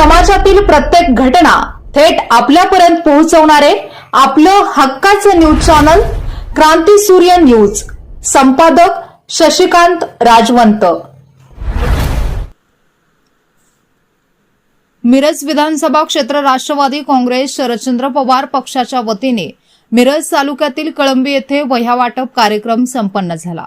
समाजातील प्रत्येक घटना थेट आपल्यापर्यंत पोहोचवणारे आपलं हक्काचं न्यूज चॅनल क्रांती सूर्य न्यूज. संपादक शशिकांत राजवंत. मिरज विधानसभा क्षेत्र राष्ट्रवादी काँग्रेस शरदचंद्र पवार पक्षाच्या वतीने मिरज तालुक्यातील कळंबी येथे वह्या वाटप कार्यक्रम संपन्न झाला.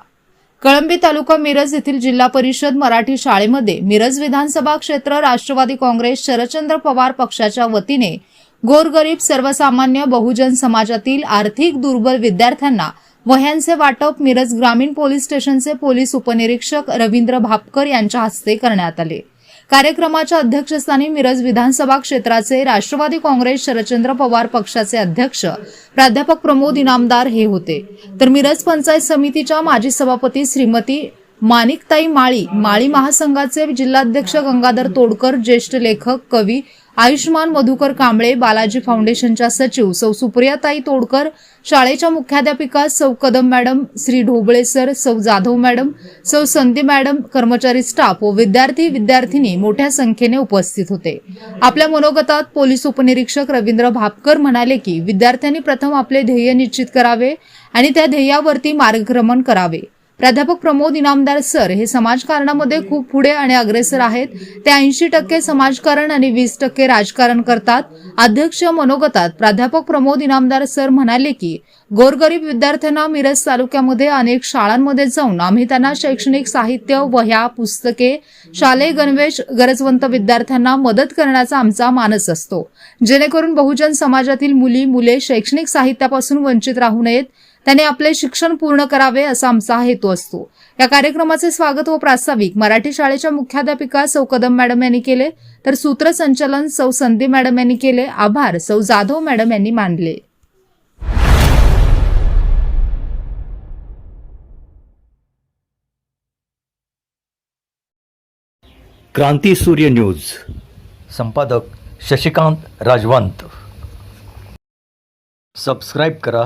कळंबी तालुका मिरज येथील जिल्हा परिषद मराठी शाळेमध्ये मिरज विधानसभा क्षेत्र राष्ट्रवादी काँग्रेस शरदचंद्र पवार पक्षाच्या वतीने गोरगरीब सर्वसामान्य बहुजन समाजातील आर्थिक दुर्बल विद्यार्थ्यांना वह्यांचे वाटप मिरज ग्रामीण पोलीस स्टेशनचे पोलीस उपनिरीक्षक रवींद्र भापकर यांच्या हस्ते करण्यात आले. कार्यक्रमाच्या अध्यक्षस्थानी मिरज विधानसभा क्षेत्राचे राष्ट्रवादी काँग्रेस शरदचंद्र पवार पक्षाचे अध्यक्ष प्राध्यापक प्रमोद इनामदार हे होते. तर मिरज पंचायत समितीच्या माजी सभापती श्रीमती माणिकताई माळी माळी महासंघाचे जिल्हाध्यक्ष गंगाधर तोडकर ज्येष्ठ लेखक कवी आयुष्मान मधुकर कांबळे बालाजी फाउंडेशनच्या सचिव सौ सुप्रियाताई तोडकर शाळेच्या मुख्याध्यापिका Sau Kadam madam Shri Dhobale sir Sau Jadhav madam सौ संधी मॅडम कर्मचारी स्टाफ व विद्यार्थी विद्यार्थिनी मोठ्या संख्येने उपस्थित होते. आपल्या मनोगतात पोलीस उपनिरीक्षक रवींद्र भापकर म्हणाले की विद्यार्थ्यांनी प्रथम आपले ध्येय निश्चित करावे आणि त्या ध्येयावरती मार्गक्रमण करावे. प्राध्यापक प्रमोद इनामदार सर हे समाजकारणामध्ये खूप पुढे आणि अग्रेसर आहेत. ते ऐंशी टक्के समाजकारण आणि वीस टक्के राजकारण करतात. अध्यक्ष मनोगतात. प्राध्यापक प्रमोद इनामदार सर म्हणाले की गोरगरीब विद्यार्थ्यांना मिरज तालुक्यामध्ये अनेक शाळांमध्ये जाऊन आम्ही त्यांना शैक्षणिक साहित्य वह्या पुस्तके शालेय गणवेश गरजवंत विद्यार्थ्यांना मदत करण्याचा आमचा मानस असतो. जेणेकरून बहुजन समाजातील मुली मुले शैक्षणिक साहित्यापासून वंचित राहू नयेत. त्याने आपले शिक्षण पूर्ण करावे असा आमचा हेतू असतो. या कार्यक्रमाचे स्वागत व प्रास्ताविक मराठी शाळेच्या मुख्याध्यापिका सौ कदम मॅडम यांनी केले तर सूत्रसंचालन सौ संधी मॅडम यांनी केले आभार सौ जाधव मॅडम यांनी मानले. क्रांती सूर्य न्यूज. संपादक शशिकांत राजवंत. सबस्क्राईब करा.